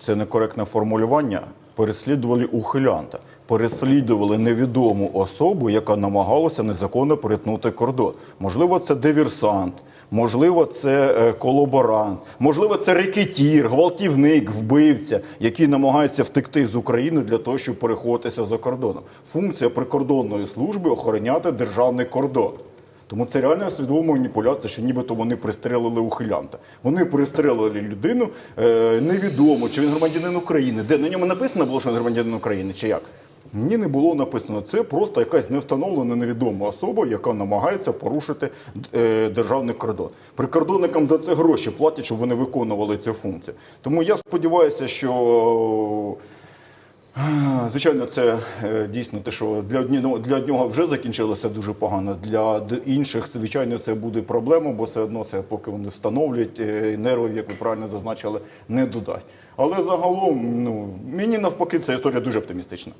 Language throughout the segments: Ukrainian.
це некоректне формулювання, переслідували ухилянта, переслідували невідому особу, яка намагалася незаконно перетнути кордон. Можливо, це диверсант, можливо, це е, колаборант, можливо, це рекетір, гвалтівник, вбивця, який намагається втекти з України для того, щоб переходитися за кордоном. Функція прикордонної служби охороняти державний кордон. Тому це реально свідома маніпуляція, що нібито вони пристрелили ухилянта. Вони пристрелили людину е, невідомо, чи він громадянин України. Де на ньому написано було, що він громадянин України, чи як? Ні, не було написано. Це просто якась невстановлена невідома особа, яка намагається порушити е, державний кордон. Прикордонникам за це гроші платять, щоб вони виконували цю функцію. Тому я сподіваюся, що Звичайно, це е, дійсно те, що для одного для одного вже закінчилося дуже погано. Для інших, звичайно, це буде проблема, бо все одно це поки вони встановлюють е, нервів, як ви правильно зазначили, не додасть. Але загалом, ну мені навпаки, ця історія дуже оптимістична.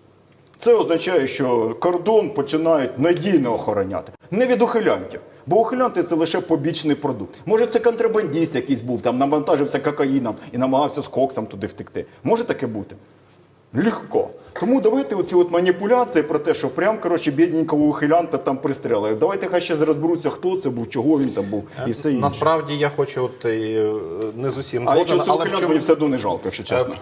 Це означає, що кордон починають надійно охороняти. Не від ухилянтів. Бо ухилянти це лише побічний продукт. Може, це контрабандіст якийсь був, там навантажився кокаїном і намагався з коксом туди втекти. Може таке бути? Легко. Тому давайте оці от маніпуляції про те, що прям коротше бідненького ухилянта там пристрелили. Давайте хай ще розберуться, хто це був, чого він там був і все інше. Насправді я хочу от, е, не з усім А якщо згоден, це але в ухилянт, чому, мені все одно не жалко, якщо е, чесно.